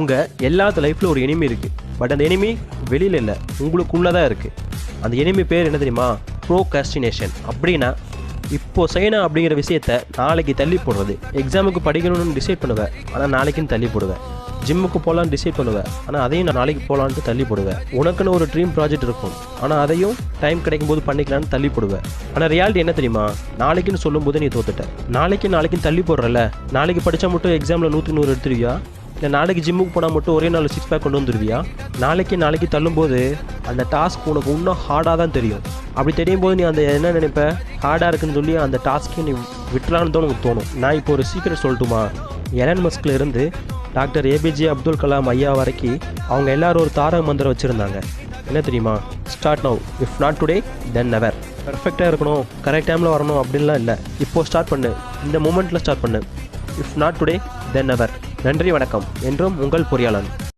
உங்கள் எல்லாத்து லைஃப்பில் ஒரு எனிமி இருக்குது பட் அந்த எனிமி வெளியில் இல்லை. உங்களுக்குள்ளே தான் இருக்குது அந்த எனிமி பேர் என்ன தெரியுமா? ப்ரோகாஸ்டினேஷன் அப்படின்னா இப்போ செய்யணும் அப்படிங்கிற விஷயத்த நாளைக்கு தள்ளி போடுறது. எக்ஸாமுக்கு படிக்கணும்னு டிசைட் பண்ணுவேன். ஆனால் நாளைக்குன்னு தள்ளி போடுவேன். ஜிம்முக்கு போகலான்னு டிசைட் பண்ணுவேன். ஆனால் அதையும் நான் நாளைக்கு போகலான்ட்டு தள்ளி போடுவேன். உனக்குன்னு ஒரு ட்ரீம் ப்ராஜெக்ட் இருக்கும். ஆனால் அதையும் டைம் கிடைக்கும் போது பண்ணிக்கலான்னு தள்ளி போடுவேன். ஆனால் ரியாலிட்டி என்ன தெரியுமா? நாளைக்குன்னு சொல்லும்போது நீ தோத்துட்ட. நாளைக்கு நாளைக்குன்னு தள்ளி போடுறல நாளைக்கு படித்தா மட்டும் எக்ஸாமில் நூற்றி நூறு எடுத்துருவியா? இல்லை நாளைக்கு ஜிம்முக்கு போனால் மட்டும் ஒரே நாள் சிக்ஸ் பேக் கொண்டு வந்துருவியா? நாளைக்கு நாளைக்கு தள்ளும்போது அந்த டாஸ்க் உனக்கு இன்னும் ஹார்டாக தான் தெரியும். அப்படி தெரியும் போது நீ அந்த என்ன நினைப்ப? ஹார்டாக இருக்குன்னு சொல்லி அந்த டாஸ்க்கே நீ விட்டலான்னு தான் உனக்கு தோணும். நான் இப்போ ஒரு சீக்கிரம் சொல்லட்டுமா? எலன் மஸ்கில் இருந்து டாக்டர் ஏபிஜே அப்துல் கலாம் ஐயா வரைக்கும் அவங்க எல்லாரும் ஒரு தாரக மந்திரம் வச்சுருந்தாங்க. என்ன தெரியுமா? Start now if not today then never பர்ஃபெக்டாக இருக்கணும். கரெக்ட் டைமில் வரணும் அப்படின்லாம் இல்லை. இப்போது ஸ்டார்ட் பண்ணு. இந்த மூமெண்ட்டில் ஸ்டார்ட் பண்ணு. If not today then never நன்றி வணக்கம். என்றும் உங்கள் பொறியாளன்.